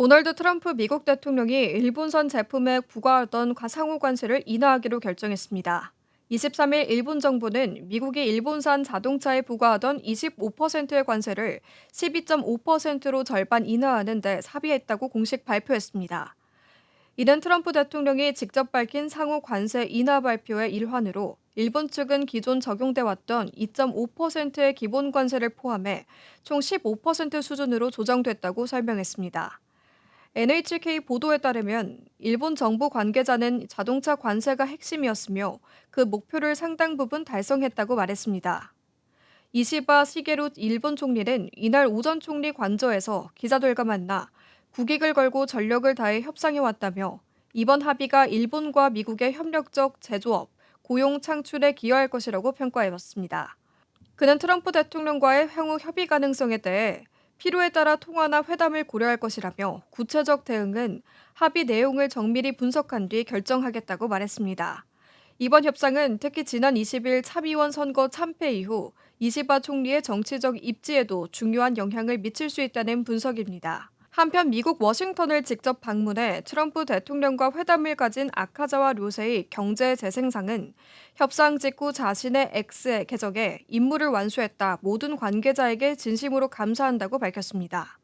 도널드 트럼프 미국 대통령이 일본산 제품에 부과하던 상호 관세를 인하하기로 결정했습니다. 23일 일본 정부는 미국이 일본산 자동차에 부과하던 25%의 관세를 12.5%로 절반 인하하는 데 합의했다고 공식 발표했습니다. 이는 트럼프 대통령이 직접 밝힌 상호 관세 인하 발표의 일환으로 일본 측은 기존 적용돼 왔던 2.5%의 기본 관세를 포함해 총 15% 수준으로 조정됐다고 설명했습니다. NHK 보도에 따르면 일본 정부 관계자는 자동차 관세가 핵심이었으며 그 목표를 상당 부분 달성했다고 말했습니다. 이시바 시게루 일본 총리는 이날 오전 총리 관저에서 기자들과 만나 국익을 걸고 전력을 다해 협상해 왔다며 이번 합의가 일본과 미국의 협력적 제조업, 고용 창출에 기여할 것이라고 평가해봤습니다. 그는 트럼프 대통령과의 향후 협의 가능성에 대해 필요에 따라 통화나 회담을 고려할 것이라며 구체적 대응은 합의 내용을 정밀히 분석한 뒤 결정하겠다고 말했습니다. 이번 협상은 특히 지난 20일 참의원 선거 참패 이후 이시바 총리의 정치적 입지에도 중요한 영향을 미칠 수 있다는 분석입니다. 한편 미국 워싱턴을 직접 방문해 트럼프 대통령과 회담을 가진 아카자와 료세의 경제 재생상은 협상 직후 자신의 X 계정에 임무를 완수했다 모든 관계자에게 진심으로 감사한다고 밝혔습니다.